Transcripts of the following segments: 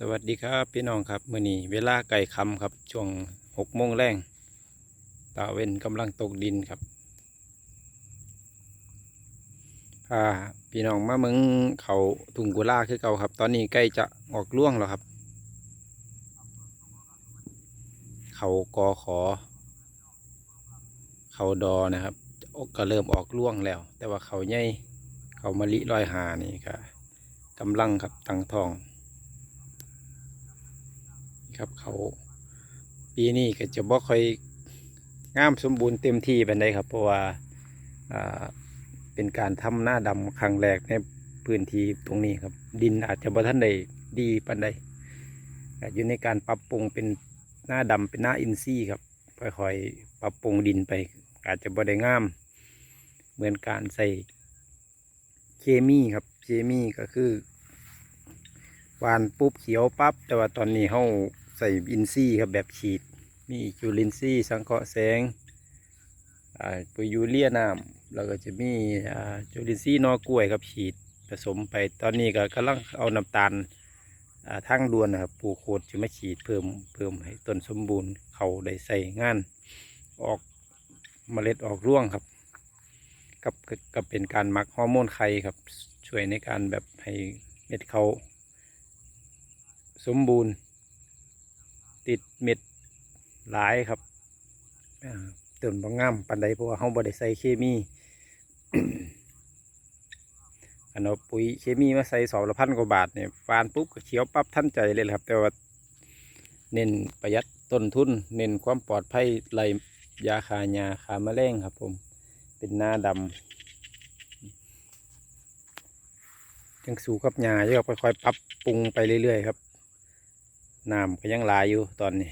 สวัสดีครับพี่น้องครับมื่อนี้เวลาไก่คำครับ ช่วงหกโมงแรงตาเว้นกำลังตกดินครับพาพี่น้องมาเมืองเขาถุงกุล่าคือเก่าครับ ตอนนี้ใกล้จะออกล่วงแล้วครับ เขากอขอ เขาดอนะครับก็เริ่มออกล่วงแล้ว แต่ว่าเขาใหญ่เขามะลิลอยหานี่ก็กำลังครับตั้งทอง ครับเขาปีนี้ก็จะบ่ค่อยงามสมบูรณ์เต็มที่ปานใดครับ เพราะว่าเป็นการทำหน้าดำครั้งแรกในพื้นที่ตรงนี้ครับ ดินอาจจะบ่ทันได้ดีปานใดอยู่ในการปรับปรุงเป็นหน้าดำเป็นหน้าอินทรีย์ครับค่อยๆปรับปรุงดินไป อาจจะบ่ได้งาม เหมือนการใส่เคมีครับเคมีก็คือหวานปุ๊บเขียวปั๊บแต่ว่าตอนนี้เขา ใส่อินทรีย์ครับแบบฉีด มีจุลินทรีย์สังเคราะห์แสงอ่าปุ๋ยยูเรียน้ำแล้วก็จะมีอ่าจุลินทรีย์นอกล้วยครับฉีดผสมไปตอนนี้ก็กำลังเอาน้ำตาลอ่าทั้งดวนนะครับปลูกโคดจะมาฉีดเพิ่มเพิ่มให้ต้นสมบูรณ์เขาได้ใส่งาน ออกเมล็ดออกร่วงครับ กับกับเป็นการหมักฮอร์โมนไข่ครับ ช่วยในการแบบให้เม็ดเขาสมบูรณ์ ติดเม็ดหลายครับติมบางงามปันใดเพราะว่าเขาบริใส่เคมีอันเอาปุ๋ยเคมีมาใส่สองละพันกว่าบาทเนี่ยฟานปุ๊บก็เขียวปั๊บทันใจเลยครับ แต่ว่าเน้นประหยัดต้นทุน เน้นความปลอดภัยไล่ยาคายาขาแมลงครับ ผม เป็นหน้าดำยังสู่กับยาเยอะค่อยๆปรับปรุงไปเรื่อยๆครับ น้ำก็ยังหลายอยู่ตอนนี้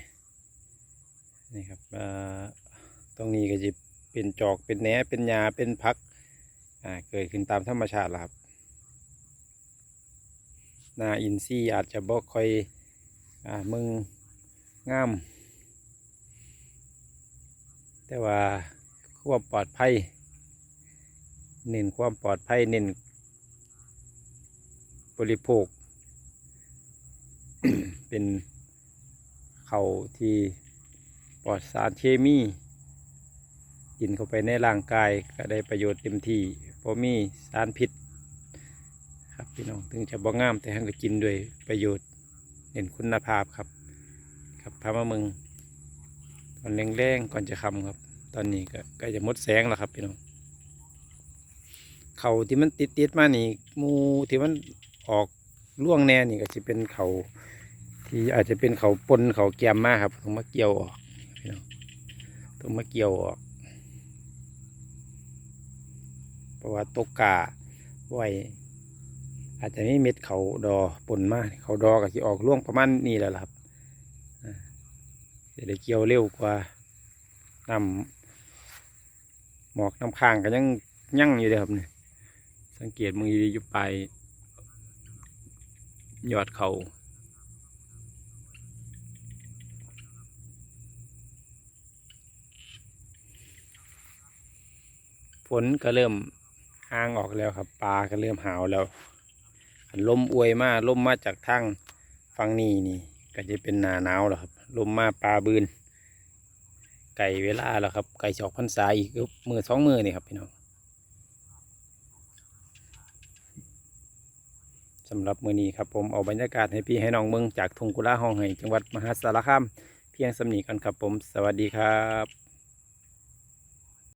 นี่ครับเอ่อตรงนี้ก็จะเป็นจอกเป็นแหนเป็นหญ้าเป็นพักอ่าเกิดขึ้นตามธรรมชาติล้วครับนาอินทรีย์อาจจะบ่ค่อยอ่ามึงงาม แต่ว่าความปลอดภัย เน้นความปลอดภัยเน้นบริโภค เป็นเขาที่ปลอดสารเคมีกินเข้าไปในร่างกายก็ได้ประโยชน์เต็มที่เพราะมีสารพิษครับพี่น้องถึงจะบ่งามแต่ท่านก็กินด้วยประโยชน์เห็นคุณภาพครับ ครับพามาเมึงตอนแรงๆก่อนจะคำครับ ตอนนี้ก็ใกล้จะมดแสงแล้วครับพี่น้องเขาที่มันติดติดๆมานี่มูที่มันออก ล่วงแน่นี่ก็จะเป็นเขาที่อาจจะเป็นเขาปนเขาแกมมากครับต้องมาเกี่ยวออกต้องมาเกี่ยวออกเพราะว่าตกกาไว้อาจจะไม่เม็ดเขาดอปนมากเขาดอก็จะออกร่วงประมาณนี้แหละครับจะได้เกี่ยวเร็วกว่านำหมอกน้ำค้างก็ยังยั่งอยู่เลยครับเนี่ยสังเกตมือดีๆอยู่ป ยยอดเขาฝนก็เริ่มห่างออกแล้วครับปลาก็เริ่มหาวแล้วลมอวยมาลมมาจากทางฝั่งนี้นี่ ก็จะเป็นหนาหนาวแล้วครับลมมาปลาบืนไก่เวลาแล้วครับไก่สอกพรรษาอีกมือสองมือนี่ครับพี่น้อง สำหรับมือนี้ครับผมเอาบรรยากาศให้พี่ให้น้องเมืองจากทุงกุลาห้องไห้จังหวัดมหาสารคามเพียงสำนีกันครับผม สวัสดีครับ